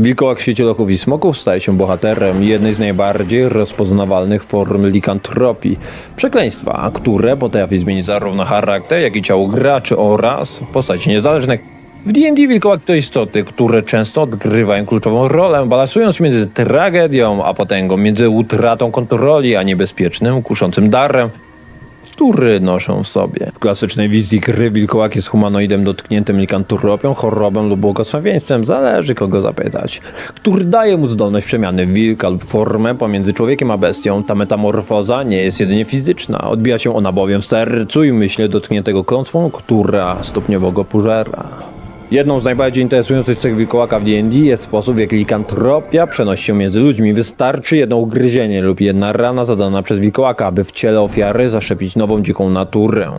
Wilkołak w świecie lochów i smoków staje się bohaterem jednej z najbardziej rozpoznawalnych form likantropii. Przekleństwa, które potrafi zmienić zarówno charakter, jak i ciało graczy oraz postaci niezależnych. W D&D wilkołak to istoty, które często odgrywają kluczową rolę, balansując między tragedią a potęgą, między utratą kontroli a niebezpiecznym, kuszącym darem, który noszą w sobie. W klasycznej wizji gry wilkołak jest humanoidem dotkniętym likantropią, chorobą lub błogosławieństwem, zależy kogo zapytać, który daje mu zdolność przemiany wilka lub formę pomiędzy człowiekiem a bestią. Ta metamorfoza nie jest jedynie fizyczna, odbija się ona bowiem w sercu i myśle dotkniętego klątwą, która stopniowo go pożera. Jedną z najbardziej interesujących cech wilkołaka w D&D jest sposób, w jaki likantropia przenosi się między ludźmi. Wystarczy jedno ugryzienie lub jedna rana zadana przez wilkołaka, aby w ciele ofiary zaszczepić nową dziką naturę.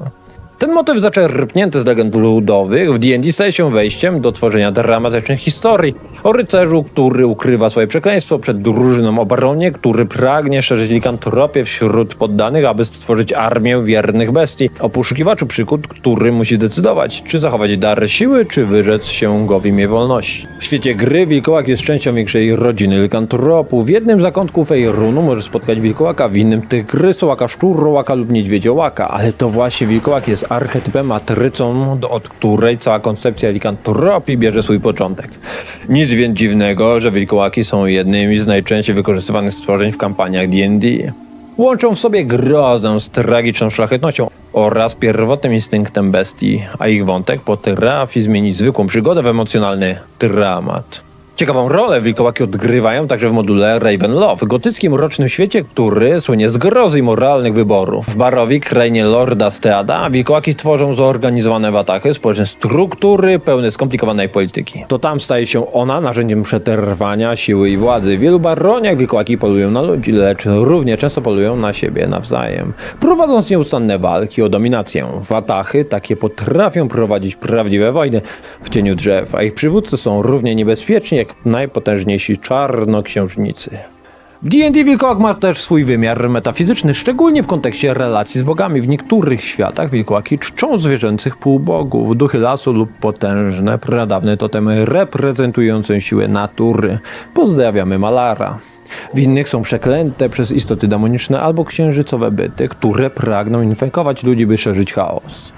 Ten motyw zaczerpnięty z legend ludowych w D&D staje się wejściem do tworzenia dramatycznych historii o rycerzu, który ukrywa swoje przekleństwo przed drużyną obronie, który pragnie szerzyć likantropię wśród poddanych, aby stworzyć armię wiernych bestii. O poszukiwaczu przygód, który musi decydować, czy zachować dar siły, czy wyrzec się go w imię wolności. W świecie gry wilkołak jest częścią większej rodziny likantropów. W jednym z zakątków Eirunu możesz spotkać wilkołaka, w innym tygrysołaka, szczurołaka lub niedźwiedziołaka, ale to właśnie wilkołak jest archetypem, matrycą, od której cała koncepcja likantropii bierze swój początek. Nic więc dziwnego, że wilkołaki są jednymi z najczęściej wykorzystywanych stworzeń w kampaniach D&D. Łączą w sobie grozę z tragiczną szlachetnością oraz pierwotnym instynktem bestii, a ich wątek potrafi zmienić zwykłą przygodę w emocjonalny dramat. Ciekawą rolę wilkołaki odgrywają także w module Ravenloft, gotyckim rocznym świecie, który słynie z grozy i moralnych wyborów. W Barowi, krainie Lorda Steada, wilkołaki tworzą zorganizowane watachy, społeczne struktury pełne skomplikowanej polityki. To tam staje się ona narzędziem przetrwania, siły i władzy. W wielu baroniach wilkołaki polują na ludzi, lecz równie często polują na siebie nawzajem, prowadząc nieustanne walki o dominację. Watachy takie potrafią prowadzić prawdziwe wojny w cieniu drzew, a ich przywódcy są równie niebezpieczni jak najpotężniejsi czarnoksiężnicy. W D&D wilkołak ma też swój wymiar metafizyczny, szczególnie w kontekście relacji z bogami. W niektórych światach wilkołaki czczą zwierzęcych półbogów, duchy lasu lub potężne, pradawne totemy reprezentujące siłę natury. Pozdrawiamy Malara. W innych są przeklęte przez istoty demoniczne albo księżycowe byty, które pragną infekować ludzi, by szerzyć chaos.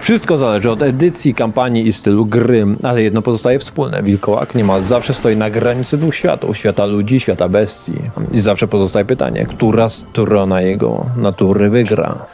Wszystko zależy od edycji, kampanii i stylu gry, ale jedno pozostaje wspólne. Wilkołak niemal zawsze stoi na granicy dwóch światów, świata ludzi i świata bestii. I zawsze pozostaje pytanie, która strona jego natury wygra.